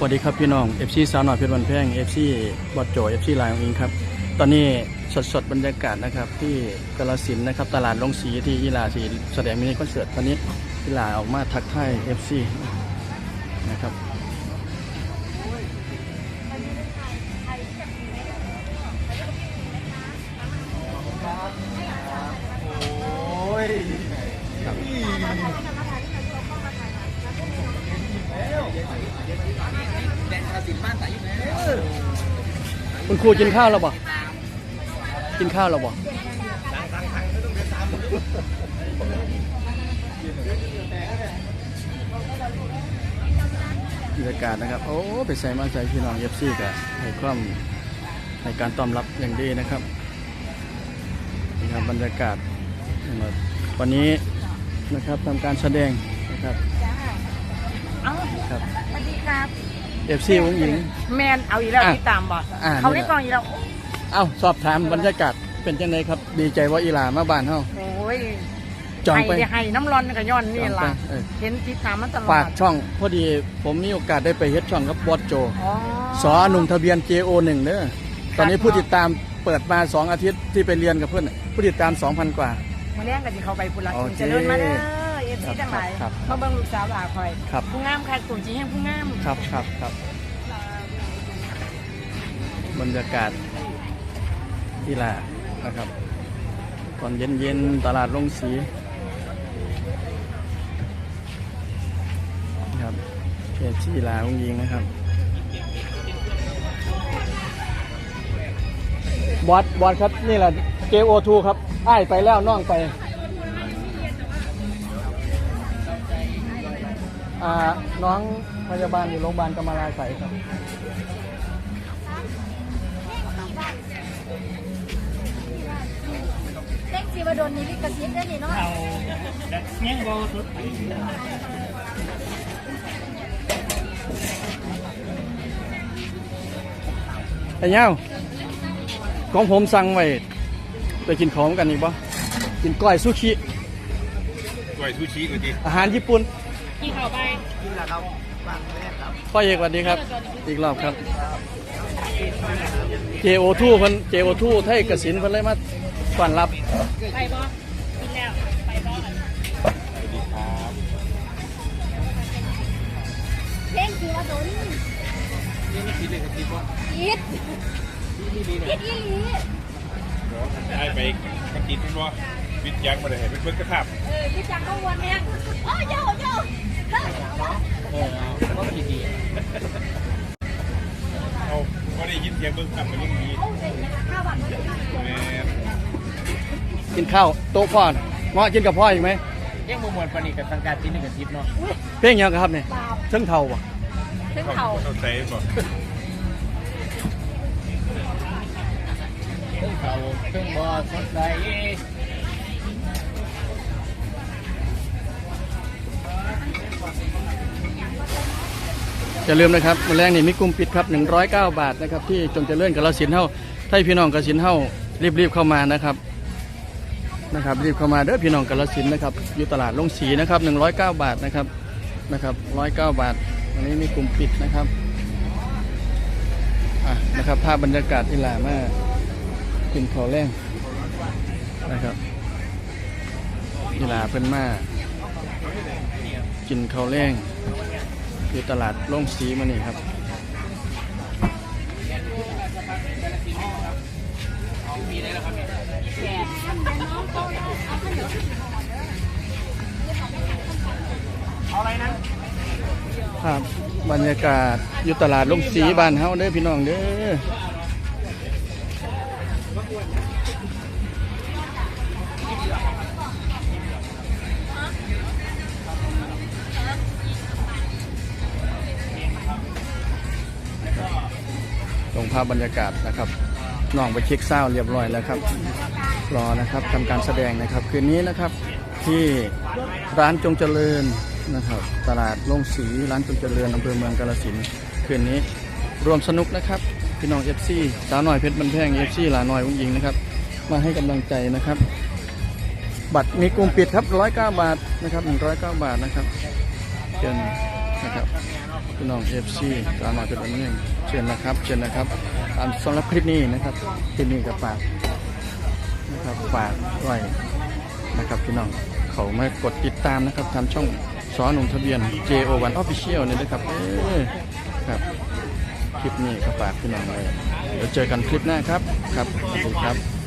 สวัสดีครับพี่น้อง FC สาวหน่อยเพชรวันแพง FC บอดโจ FC ลายของอิงครับ ตอนนี้สดสดๆบรรยากาศนะครับที่กาลสินนะครับตลาดลงสีที่ยีลาสีแสดงมินิคอนเสิร์ตตอนนี้ยีลาออกมาทักทาย FC นะครับ คุณครูกินข้าวแล้วบ่กินข้าวแล้วบ่บรรยากาศนะครับ โอ้ ไปใส่มาใส่พี่น้องเอฟซีกับให้ความให้การต้อนรับอย่างดีนะครับนี่ครับบรรยากาศ วันนี้นะครับทำการแสดงนะครับเอ้าครับสวัสดีครับ เอฟซีวงหญิง แมนเอาอีกแล้วอะที่ตามบ่อะ เขานี่ได้แหละกองอีกแล้วเอ้าสอบถามบรรยากาศเป็นจังไดครับ ดีใจว่าอีหลามาบ้านเฮาโอ้ยจองไปให้ให้น้ำร้อนกับย้อนนี่จองไปล่ะเออเห็นติดตามมันตลอดฝากช่องพอดีผมมีโอกาสได้ไปเฮ็ดช่องกับบอสโจ อ๋อ สอหนุ่มทะเบียน JO1 เด้อตอนนี้ผู้ติดตามเปิดมา 2 อาทิตย์ที่ไปเรียนกับเพื่อนน่ะผู้ติดตาม 2,000 กว่า มาเลี้ยงกันที่เขาไปพุ่นละโอเค จะเดินมาเด้อเอฟ ซีครับทั้งหลายครับ มาเบิ่งลูกสาวหลาคอย ครับ ผู้งามค่ะกลุ่มจีแห่งผู้งามครับครับครับ บรรยากาศที่ลานะครับ ตอนเย็นๆ ตลาดลงสีนะครับเพจชีลาองยิงนะครับ บอสบอสครับ นี่แหละ JO2 ครับอ้ายไปแล้วน้องไป อ่าน้องพยาบาลอยู่โรงพยาบาลกำมะลาใสครับ เล็กสีวดลนี่ลิขสิทธิ์ได้นี่เนาะไอ้เงาของผมสั่งไว้ไปกินของกันอีกบ่กินก้อยซูชิไหวทูชิกันดิอาหารญี่ปุ่น กี่เขาไปพ่อเอกสวัสดีครับ อีกรอบครับ JO2 เพิ่น JO2 ไทยกสินเพิ่นเลยมาต้อนรับ ไปบ่กินแล้วไปบ่เพลงสีวดลนี่คิดเลยคิดว่าคิดคิดอีหลีได้ไปกระติดเป็นว่าวิทย์ยังมาเลยเป็นเพื่อนกระทับ เออคิดจังกังวลแม่โอ้ยโยโย่ เลิกเอาก็ได้ยินเสียงเบิ้งขับมันยังดีเอาเลยข้าวหวานมาเลยแม่กินข้าวโต๊ะพ่อนเงาะกินกับพ่ออีกไหมยังมมวลปนิกับทางการที่หนึ่งกับทิพย์เนาะเพลงยังครับเนี่ยเชิงเท่าบ่ถึงเขาเขาเข้าใจบอกเครื่องเขาเครื่งบอสดใส อย่าลืมนะครับมื้อแรงนี่มีกลุ่มปิดครับ 109 บาทนะครับ ที่จงเจริญกับเราสินเฮาถ้าพี่น้องกสินเฮารีบๆเข้ามานะครับนะครับ รีบเข้ามาเด้อพี่น้องกาลสินนะครับอยู่ตลาดลงสีนะครับ109 บาทนะครับนะครับ109 บาทวันนี้มีกลุ่มปิดนะครับอะนะครับภาพบรรยากาศที่ลามากินข้าวแรงนะครับที่ลาเพิ่นมา กินข้าวแรงอยู่ตลาดลงสีมานี่ครับครับบรรยากาศอยู่ตลาดลงสีบ้านเฮาเด้อพี่น้องเด้อ ลงภาพบรรยากาศนะครับน้องไปเช็คเศร้าเรียบร้อยแล้วครับ รอนะครับทำการแสดงนะครับ คืนนี้นะครับที่ร้านจงเจริญนะครับ ตลาดโล่งสีร้านจงเจริญอำเภอเมืองกาฬสินคืนนี้รวมสนุกนะครับพี่น้องเอฟซีสาวหน่อยเพชรบันแพงเอฟซีหลาหน่อยวุ้งยิงนะครับ มาให้กำลังใจนะครับ บัตรมีกลุ่มปิดครับร้อยเก้าบาทนะครับหนึ่งร้อยเก้าบาทนะครับเชิญ นะครับพี่น้องเอฟซีตามมาเป็นอันนี้เชิญนะครับเชิญนะครับสำหรับคลิปนี้นะครับคลิปนี้กับฝากนะครับฝากไว้นะครับพี่น้องเขามากดติดตามนะครับทางช่องสอนุ่มทะเบียน JO1 Official นี่นะครับเออครับคลิปนี้ก็ฝากพี่น้องไว้เดี๋ยวเจอกันคลิปหน้าครับครับสวัสดีครับ